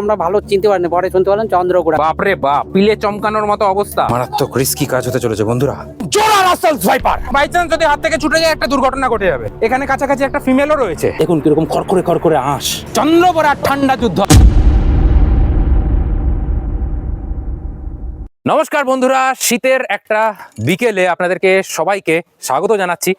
আমরা ভালো চিনতে পারিনি পরে শুনতে পারলাম চন্দ্রগুড়া বাপরে বাপ পিলে চমকানোর মতো অবস্থা। মারাত্মক রিস্কি কাজ হতে চলেছে বন্ধুরা। জোড়া রাসেল ভাইপার বাই চান্স যদি হাত থেকে ছুটে যায় একটা দুর্ঘটনা ঘটে যাবে। এখানে কাছাকাছি একটা ফিমেলও রয়েছে। দেখুন কীরকম খড়খড়ে খড়খড়ে আঁশ। চন্দ্রপড়ার ঠান্ডা যুদ্ধ। নমস্কার বন্ধুরা শীতের একটা বিকেলে আপনাদেরকে সবাইকে স্বাগত জানাচ্ছি।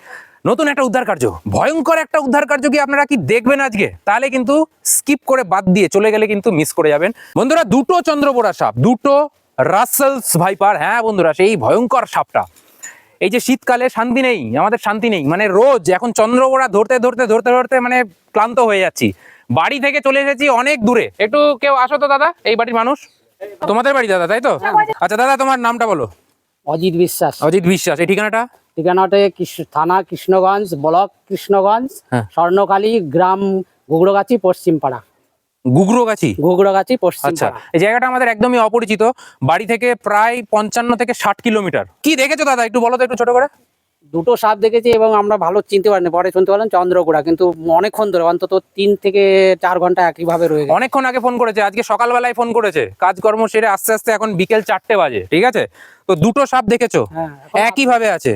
নতুন একটা উদ্ধার কার্য। ভয়ঙ্কর একটা উদ্ধার কার্য কি আপনারা কি দেখবেন আজকে? তাহলে কিন্তু স্কিপ করে বাদ দিয়ে চলে গেলে কিন্তু মিস করে যাবেন। বন্ধুরা দুটো চন্দ্রপোড়া সাপ দুটো রাসেলস ভাইপার হ্যাঁ বন্ধুরা সেই ভয়ঙ্কর সাপটা। এই যে শীতকালে শান্তি নেই আমাদের শান্তি নেই মানে রোজ এখন চন্দ্রপোড়া ধরতে ধরতে ধরতে ধরতে মানে ক্লান্ত হয়ে যাচ্ছি। বাড়ি থেকে চলে এসেছি অনেক দূরে। একটু কেউ আসো তো দাদা এই বাড়ির মানুষ। তোমাদের বাড়ি দাদা তাই তো? আচ্ছা দাদা তোমার নামটা বলো। অজিত বিশ্বাস। অজিত বিশ্বাস এই ঠিকানাটা? ঠিকানাটা থানা কৃষ্ণগঞ্জ ব্লক কৃষ্ণগঞ্জ হ্যাঁ। স্বর্ণকালী গ্রাম গুগড়োগাছি পশ্চিমপাড়া। গুগরোগাছি গুগড়োগাছি আচ্ছা এই জায়গাটা আমাদের একদমই অপরিচিত। বাড়ি থেকে প্রায় পঞ্চান্ন থেকে ষাট কিলোমিটার। কি দেখেছ দাদা? একটু বলো তো একটু ছোট করে। দুটো সাপ দেখেছি এবং আমরা ভালো চিনতে পারিনি। পরে শুনতে পারলাম চন্দ্রগুড়া কিন্তু অনেকক্ষণ ধরে অন্তত তিন থেকে চার ঘণ্টা একইভাবে রয়ে গেছে। অনেকক্ষণ আগে ফোন করেছে আজকে সকালবেলায় ফোন করেছে। কাজকর্ম সেরে আস্তে আস্তে এখন বিকেল চারটে বাজে ঠিক আছে? তো দুটো সাপ দেখেছ? হ্যাঁ, একই ভাবে আছে।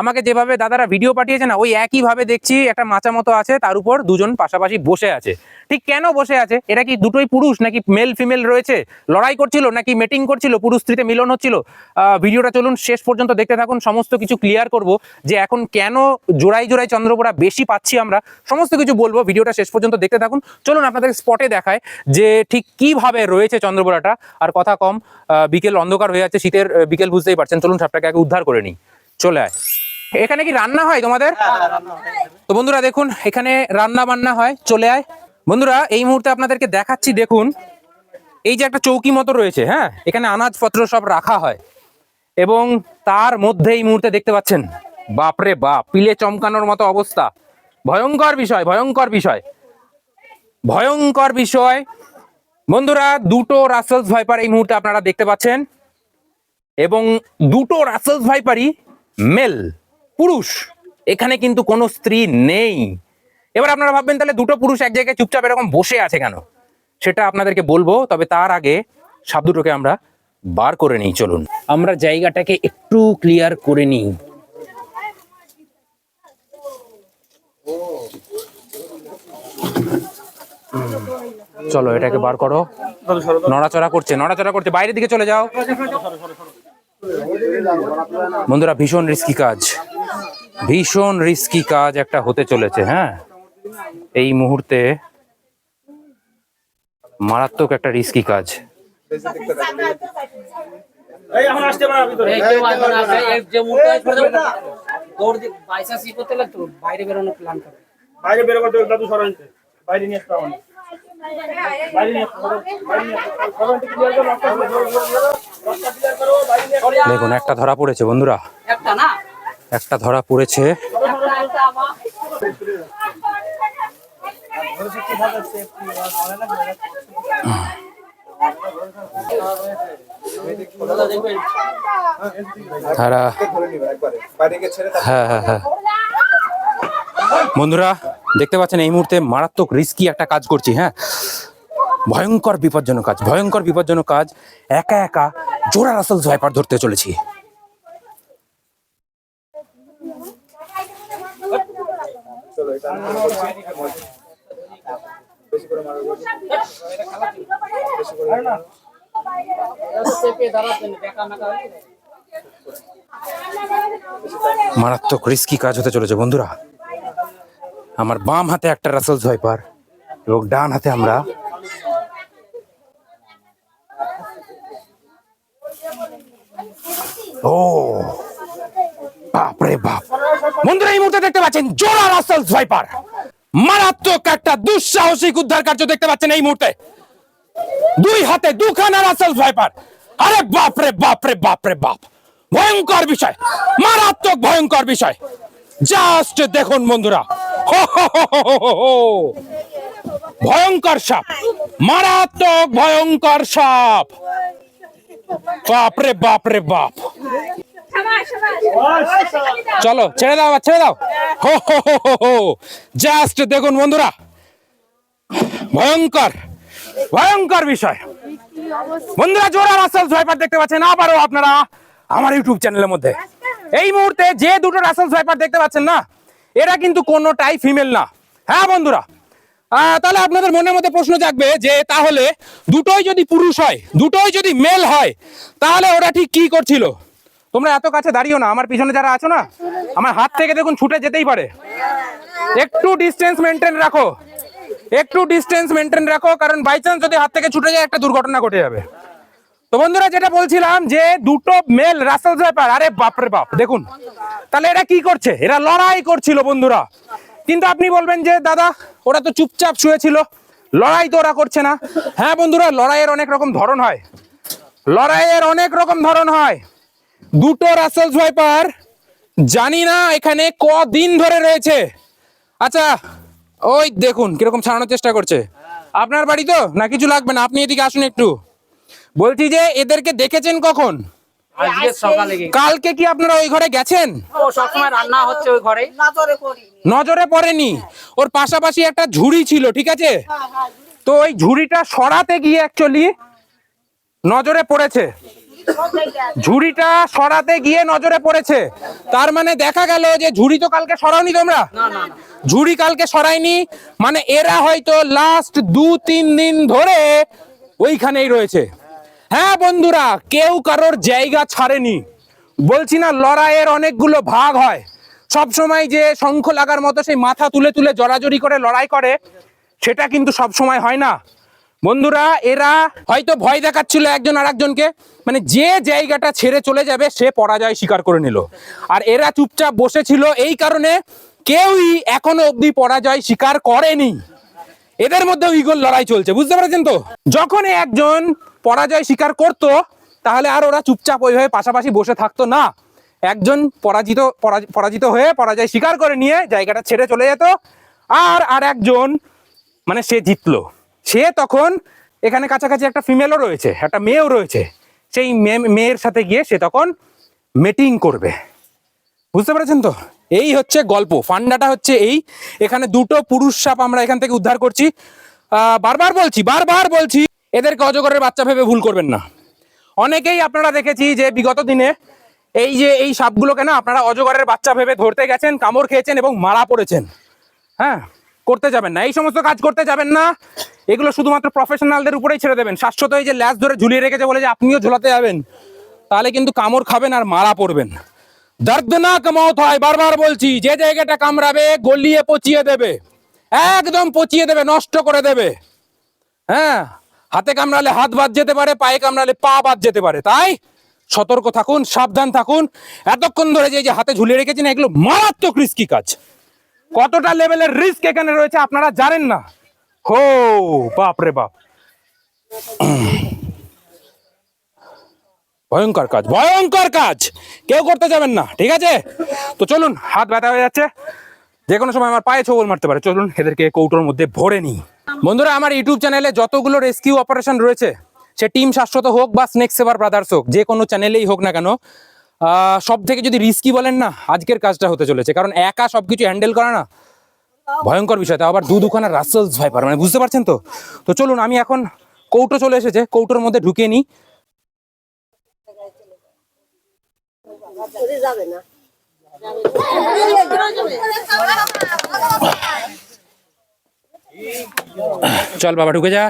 আমাকে যেভাবে দাদারা ভিডিও পাঠিয়েছে না ওই একই ভাবে দেখছি একটা মাচা মতো আছে তার উপর দুজন পাশাপাশি বসে আছে। ঠিক কেন বসে আছে? এরা কি দুটোই পুরুষ নাকি মেল ফিমেল রয়েছে? লড়াই করছিল নাকি মিটিং করছিল? পুরুষ স্ত্রীতে মিলন হচ্ছিল? ভিডিওটা চলুন শেষ পর্যন্ত দেখতে থাকুন সমস্ত কিছু ক্লিয়ার করব যে এখন কেন জোড়াই জোড়াই চন্দ্রপোড়া বেশি পাচ্ছি আমরা সমস্ত কিছু বলব ভিডিওটা শেষ পর্যন্ত দেখতে থাকুন। চলুন আপনাদের স্পটে দেখায় যে ঠিক কীভাবে রয়েছে চন্দ্রপোড়াটা আর কথা কম আহ, বিকেল অন্ধকার হয়ে যাচ্ছে শীতের আহ, বিকেল বুঝতেই পারছেন। চলুন সাপটাকে আগে উদ্ধার করে নিই। চলে আয়। এখানে কি রান্না হয় তোমাদের? তো বন্ধুরা দেখুন এখানে রান্না বান্না হয়। চলে আয়। বন্ধুরা এই মুহূর্তে আপনাদেরকে দেখাচ্ছি দেখুন এই যে একটা চৌকি মতো রয়েছে হ্যাঁ? এখানে আনাজপত্র সব রাখা হয়। এবং তার মধ্যে এই মুহূর্তে দেখতে পাচ্ছেন বাপরে বাপ পিলে চমকানোর মতো অবস্থা। ভয়ঙ্কর বিষয় ভয়ঙ্কর বিষয়। ভয়ঙ্কর বিষয়। বন্ধুরা দুটো রাসেলস ভাইপার এই মুহূর্তে আপনারা দেখতে পাচ্ছেন। এবং দুটো রাসেলস ভাইপারই মেল, পুরুষ। এখানে কিন্তু কোনো স্ত্রী নেই। এবার আপনারা ভাববেন, তাহলে দুটো পুরুষ এক জায়গায় চুপচাপ এরকম বসে আছে কেন? সেটা আপনাদেরকে বলব, তবে তার আগে সাপ দুটোকে আমরা বার করে নিই, চলুন। আমরা জায়গাটাকে একটু ক্লিয়ার করে নিই। চলো, এটাকে বার করো। নড়াচড়া করছে নড়াচড়া করছে। বাইরের দিকে চলে যাও। বন্ধুরা ভীষণ রিস্কি কাজ। ভীষণ রিস্কি কাজ একটা হতে চলেছে হ্যাঁ? এই মুহূর্তে মারাত্মক একটা রিস্কি কাজ। বাইরে বেরোনোর প্ল্যান করে বাইরে বের করতে হবে দাদু সরান বাইরে নিয়ে আসতে দেখুন একটা ধরা পড়েছে বন্ধুরা। একটা ধরা পড়েছে। তারা হ্যাঁ হ্যাঁ হ্যাঁ। বন্ধুরা দেখতে পাচ্ছেন এই মুহূর্তে মারাত্মক রিস্কি একটা কাজ করছি হ্যাঁ? ভয়ঙ্কর বিপজ্জনক কাজ, ভয়ঙ্কর বিপজ্জনক কাজ, একা একা জোড়া রাসেল ভাইপার ধরতে চলেছি। মারাত্মক রিস্কি কাজ হতে চলেছে, বন্ধুরা। আমার বাম হাতে একটা রাসেলস ভাইপার এবং ডান হাতে আমরা ও বাপ রে বাপ। বন্ধুরা, এই মুহূর্তে দেখতে পাচ্ছেন জোড়া রাসেলস ভাইপার মারাত্মক একটা দুঃসাহসিক উদ্ধার কার্য দেখতে পাচ্ছেন এই মুহূর্তে। দুই হাতে দুখানা রাসেলস ভাইপার আরে বাপরে বাপরে বাপরে, বাপ। ভয়ঙ্কর বিষয়, মারাত্মক ভয়ঙ্কর বিষয়। জাস্ট দেখুন বন্ধুরা। ভয়ঙ্কর সাপ। মারাত্মক ভয়ঙ্কর সাপ। বাপ রে বাপ। চলো, ছেড়ে দাও ছেড়ে দাও। হো হো জাস্ট দেখুন বন্ধুরা। ভয়ঙ্কর ভয়ঙ্কর বিষয়। বন্ধুরা জোড়া রাসেল সোয়াইপার দেখতে পাচ্ছেন আবারও আপনারা আমার ইউটিউব চ্যানেলের মধ্যে। এই মুহূর্তে যে দুটো রাসেল সোয়াইপার দেখতে পাচ্ছেন না এরা কিন্তু কোনোটাই ফিমেল না। হ্যাঁ বন্ধুরা? তাহলে আপনাদের মনের মধ্যে প্রশ্ন জাগবে যে, তাহলে দুটোই যদি পুরুষ হয়, দুটোই যদি মেল হয়, তাহলে ওরা ঠিক কি করছিল? তোমরা এত কাছে দাঁড়িও না, আমার পিছনে যারা আছো না, আমার হাত থেকে দেখুন ছুটে যেতেই পারে। একটু ডিস্টেন্স মেনটেন রাখো। একটু ডিস্টেন্স মেনটেন রাখো, কারণ বাই চান্স যদি হাত থেকে ছুটে যায়, একটা দুর্ঘটনা ঘটে যাবে। তো বন্ধুরা যেটা বলছিলাম যে দুটো মেল রাসেল ব্যাপার আরে বাপরে বাপ, দেখুন। তাহলে এরা কি করছে? এরা লড়াই করছিল বন্ধুরা। কিন্তু আপনি বলবেন যে, দাদা, ওরা তো চুপচাপ শুয়েছিল। লড়াই তো ওরা করছে না। হ্যাঁ বন্ধুরা, লড়াইয়ের অনেক রকম ধরন হয়। লড়াইয়ের অনেক রকম ধরন হয়। দুটো রাসেল ভাইপার জানি না এখানে কদিন ধরে রয়েছে। আচ্ছা ওই দেখুন, কীরকম ছাড়ানোর চেষ্টা করছে। আপনার বাড়ি তো? না, কিছু লাগবে না। আপনি এদিকে আসুন একটু। বলছি যে এদেরকে দেখেছেন কখন? আজকে সকালে কালকে কি আপনারা ওই ঘরে গেছেন? ও সবসময় রান্না হচ্ছে ওই ঘরে নজরে পড়েনি। ওর পাশাপাশি একটা ঝুড়ি ছিল ঠিক আছে? তো ওই ঝুড়িটা সরাতে গিয়ে অ্যাকচুয়ালি নজরে পড়েছে। ঝুড়িটা সরাতে গিয়ে নজরে পড়েছে। তার মানে দেখা গেল যে ঝুড়ি তো কালকে সরাওনি তোমরা? না না না। ঝুড়ি কালকে সরায়নি। মানে এরা হয়তো লাস্ট দু তিন দিন ধরে ওইখানেই রয়েছে। হ্যাঁ বন্ধুরা, কেউ কারোর জায়গা ছাড়েনি। বলছি না, লড়াইয়ের অনেকগুলো ভাগ হয়। সব সময় যে শঙ্খ লাগার মতো সেই মাথা তুলে তুলে জড়াজড়ি করে লড়াই করে, সেটা কিন্তু সব সময় হয় না। বন্ধুরা, এরা হয়তো ভয় দেখাচ্ছিল একজন আর একজনকে মানে যে জায়গাটা ছেড়ে চলে যাবে, সে পরাজয় স্বীকার করে নিল। আর এরা চুপচাপ বসেছিল, এই কারণে কেউই এখনও অবধি পরাজয় স্বীকার করেনি। এদের মধ্যে ইগল লড়াই চলছে, বুঝতে পেরেছেন তো? যখন একজন পরাজয় স্বীকার করত, তাহলে আর ওরা চুপচাপ ওইভাবে পাশাপাশি বসে থাকতো না। একজন পরাজিত, পরাজ- পরাজিত হয়ে পরাজয় স্বীকার করে নিয়ে জায়গাটা ছেড়ে চলে যেত, আর আর একজন মানে সে জিতলো। সে তখন এখানে কাছাকাছি একটা ফিমেলও রয়েছে, একটা মেয়েও রয়েছে। সেই মেয়ে- মেয়ের সাথে গিয়ে সে তখন মিটিং করবে। বুঝতে পেরেছেন তো? এই হচ্ছে গল্প, ফান্ডাটা হচ্ছে এই। এখানে দুটো পুরুষ সাপ আমরা এখান থেকে উদ্ধার করছি। বারবার বলছি বারবার বলছি, এদেরকে অজগরের বাচ্চা ভেবে ভুল করবেন না। অনেকেই আপনারা দেখেছি যে বিগত দিনে এই যে এই সাপগুলোকে না আপনারা অজগরের বাচ্চা ভেবে ধরতে গেছেন, কামড় খেয়েছেন এবং মারা পড়েছেন। হ্যাঁ করতে যাবেন না। এই সমস্ত কাজ করতে যাবেন না। এগুলো শুধুমাত্র প্রফেশনালদের উপরেই ছেড়ে দেবেন। শাশ্বত এই যে ল্যাস ধরে ঝুলিয়ে রেখেছে বলে যে আপনিও ঝোলাতে যাবেন, তাহলে কিন্তু কামড় খাবেন আর মারা পড়বেন। দর্দনাক মত হয়, বারবার বলছি, যে জায়গাটা কামড়াবে, গলিয়ে পচিয়ে দেবে, একদম পচিয়ে দেবে, নষ্ট করে দেবে। হ্যাঁ হাতে কামড়ালে হাত বাদ যেতে পারে, পায়ে কামড়ালে পা বাদ যেতে পারে, তাই? সতর্ক থাকুন, সাবধান থাকুন। এতক্ষণ ধরে যে হাতে ঝুলিয়ে রেখেছেন, এগুলো মারাত্মক রিস্কি কাজ। কতটা লেভেলের রিস্ক এখানে রয়েছে, আপনারা জানেন না? হো বাপ রে বাপ। ভয়ঙ্কর কাজ ভয়ঙ্কর কাজ। কেউ করতে যাবেন না, ঠিক আছে? তো চলুন, হাত ব্যথা হয়ে যাচ্ছে। যে কোনো সময় আমার পায়ে ছবল মারতে পারে। চলুন, এদেরকে কৌটোর মধ্যে ভরে নিই। বন্ধুরা, আমার ইউটিউব চ্যানেলে যতগুলো রেস্কিউ অপারেশন রয়েছে, সে টিম শাশ্বত হোক বা স্নেক সেভার ব্রাদার্স হোক, যে কোনো চ্যানেলেই হোক না কেন সব থেকে যদি রিস্কি বলেন না, আজকের কাজটা হতে চলেছে। কারণ একা সব কিছু হ্যান্ডেল করা না, ভয়ঙ্কর বিষয়। তাও আবার দু দুখানা রাসেলস ভাইপার মানে বুঝতে পারছেন তো? তো চলুন, আমি এখন কৌটো চলে এসেছে, কৌটোর মধ্যে ঢুকিয়ে নিই। যাবে না। চল বাবা ঢুকে যা।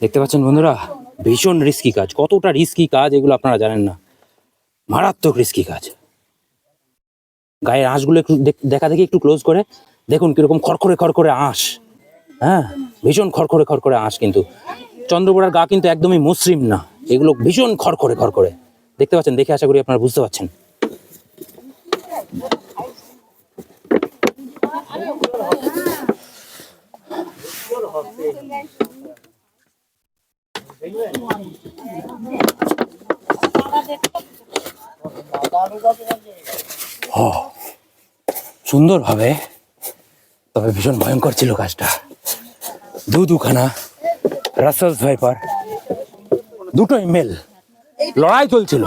দেখতে পাচ্ছেন বন্ধুরা? ভীষণ রিস্কি কাজ। কতটা রিস্কি কাজ এগুলো আপনারা জানেন না। মারাত্মক রিস্কি কাজ। গায়ের আঁশগুলো একটু দেখ- দেখা একটু ক্লোজ করে। দেখুন কীরকম খড়খড়ে খড়খড়ে আঁশ। হ্যাঁ? ভীষণ খড়খড়ে খড়খড়ে আঁশ কিন্তু। চন্দ্রপোড়ার গা কিন্তু একদমই মসৃণ না। এগুলো ভীষণ খড়খড়ে খড়খড়ে। দেখতে পাচ্ছেন? দেখে আশা করি আপনারা বুঝতে পারছেন। সুন্দরভাবে তবে ভীষণ ভয়ঙ্কর ছিল কাজটা। দু দুখানা রাসেলস ভাইপার দুটোই মেল লড়াই চলছিল।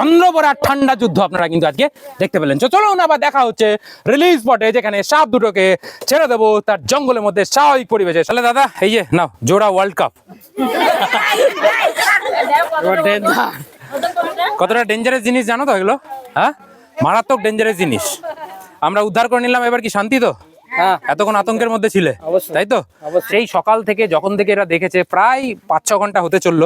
চন্দ্রবরার ঠান্ডা যুদ্ধ আপনারা কিন্তু আজকে দেখতে পেলেন। চলুন আবার দেখা হচ্ছে রিলিজ স্পটে যেখানে সাপ দুটোকে ছেড়ে দেবো তার জঙ্গলের মধ্যে স্বাভাবিক পরিবেশে। তাহলে দাদা এই যে নাও জোড়া ওয়ার্ল্ড কাপ কতটা ডেঞ্জারাস জিনিস জানো তো এগুলো? হ্যাঁ? মারাত্মক ডেঞ্জারাস জিনিস। আমরা উদ্ধার করে নিলাম এবার কি শান্তি তো? এতক্ষণ আতঙ্কের মধ্যে ছিলে তাই তো? সেই সকাল থেকে যখন থেকে এরা দেখেছে প্রায় পাঁচ ছ ঘণ্টা হতে চলল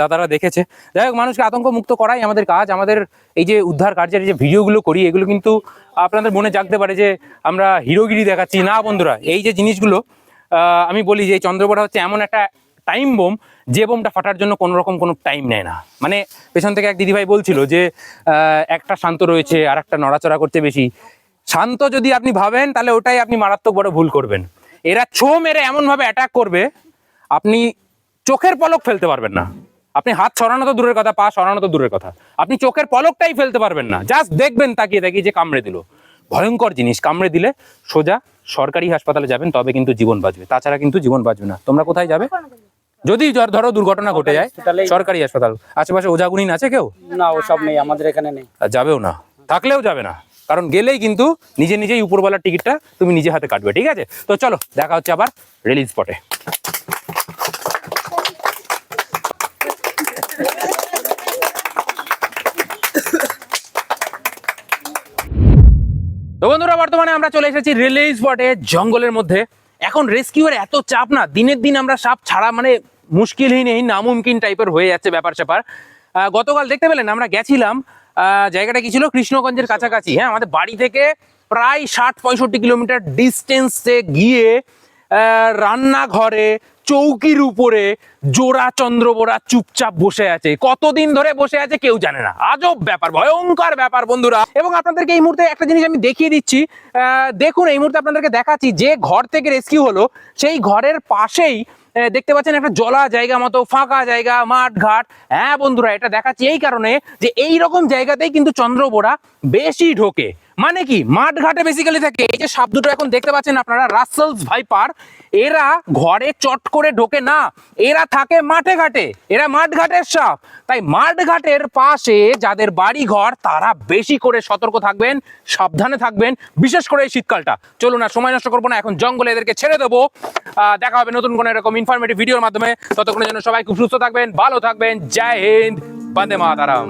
দাদারা দেখেছে। যাই হোক মানুষকে আতঙ্ক মুক্ত করাই আমাদের কাজ। আমাদের এই যে উদ্ধার কার্যের যে ভিডিওগুলো করি এগুলো কিন্তু আপনাদের মনে জাগতে পারে যে আমরা হিরোগিরি দেখাচ্ছি। না বন্ধুরা এই যে জিনিসগুলো আহ, আমি বলি যে চন্দ্রপোড়া হচ্ছে এমন একটা টাইম বোম যে বোমটা ফাটার জন্য কোনো রকম কোনো টাইম নেয় না। মানে পেছন থেকে এক দিদিভাই বলছিল যে আহ, একটা শান্ত রয়েছে আর একটা নড়াচড়া করতে বেশি। শান্ত যদি আপনি ভাবেন তাহলে ওটাই আপনি মারাত্মক বড় ভুল করবেন। এরা ছো মেরে এমন ভাবে অ্যাটাক করবে আপনি চোখের পলক ফেলতে পারবেন না। আপনি হাত সরানো তো দূরের কথা পা সরানো তো দূরের কথা। আপনি চোখের পলকটাই ফেলতে পারবেন না। জাস্ট দেখবেন তাকিয়ে তাকিয়ে যে কামড়ে দিল। ভয়ঙ্কর জিনিস কামড়ে দিলে সোজা সরকারি হাসপাতালে যাবেন তবে কিন্তু জীবন বাঁচবে। তাছাড়া কিন্তু জীবন বাঁচবে না। তোমরা কোথায় যাবে? যদি ধরো দুর্ঘটনা ঘটে যায় সরকারি হাসপাতাল। আশেপাশে ওঝাগুনিন আছে কেউ? না ওসব নেই আমাদের এখানে নেই। যাবেও না। থাকলেও যাবে না। কারণ গেলেই কিন্তু নিজে নিজেই উপরবেলার টিকিটটা তুমি নিজে হাতে কাটবে, ঠিক আছে? তো চলো, দেখা হচ্ছে আবার রিলিজ স্পটে তো বন্ধুরা, বর্তমানে আমরা চলে এসেছি রিলিজ স্পটে জঙ্গলের মধ্যে। এখন রেস্কিউয়ের এত চাপ না, দিনের দিন আমরা সাপ ছাড়া মানে মুশকিলহীন, এই নামুমকিন টাইপের হয়ে যাচ্ছে ব্যাপার স্যাপার গতকাল দেখতে পেলেন, আমরা গেছিলাম জায়গাটা কি ছিল? কৃষ্ণগঞ্জের কাছাকাছি। হ্যাঁ আমাদের বাড়ি থেকে প্রায় ষাট পঁয়ষট্টি কিলোমিটার ডিস্টেন্সে গিয়ে রান্নাঘরে চৌকির উপরে জোড়া চন্দ্রবোরা চুপচাপ বসে আছে। কতদিন ধরে বসে আছে কেউ জানে না। আজব ব্যাপার ভয়ঙ্কর ব্যাপার বন্ধুরা। এবং আপনাদেরকে এই মুহূর্তে একটা জিনিস আমি দেখিয়ে দিচ্ছি। দেখুন এই মুহূর্তে আপনাদেরকে দেখাচ্ছি যে ঘর থেকে রেস্কিউ হলো সেই ঘরের পাশেই দেখতে পাচ্ছেন একটা জলা জায়গা মতো, ফাঁকা জায়গা, মাঠ, ঘাট। হ্যাঁ বন্ধুরা, এটা দেখাচ্ছি এই কারণে যে এই রকম জায়গাতেই কিন্তু চন্দ্রবোরা বেশি ঢোকে। মানে কি? মাঠ ঘাটে বেসিক্যালি থাকে এই যে সাপ দুটো এখন দেখতে পাচ্ছেন আপনারা রাসেলস ভাইপার এরা ঘরে চট করে ঢোকে না। এরা থাকে মাঠে ঘাটে। এরা মাঠ ঘাটের সাপ। তাই মাঠ ঘাটের পাশে যাদের বাড়ি ঘর তারা বেশি করে সতর্ক থাকবেন, সাবধানে থাকবেন, বিশেষ করে এই শীতকালটা। চলুন না সময় নষ্ট করব না, এখন জঙ্গলে এদেরকে ছেড়ে দেবো। দেখা হবে নতুন কোনো এরকম ইনফরমেটিভ ভিডিওর মাধ্যমে। ততক্ষণের জন্য সবাই খুব সুস্থ থাকবেন, ভালো থাকবেন। জয় হিন্দ, বন্দে মাতারাম।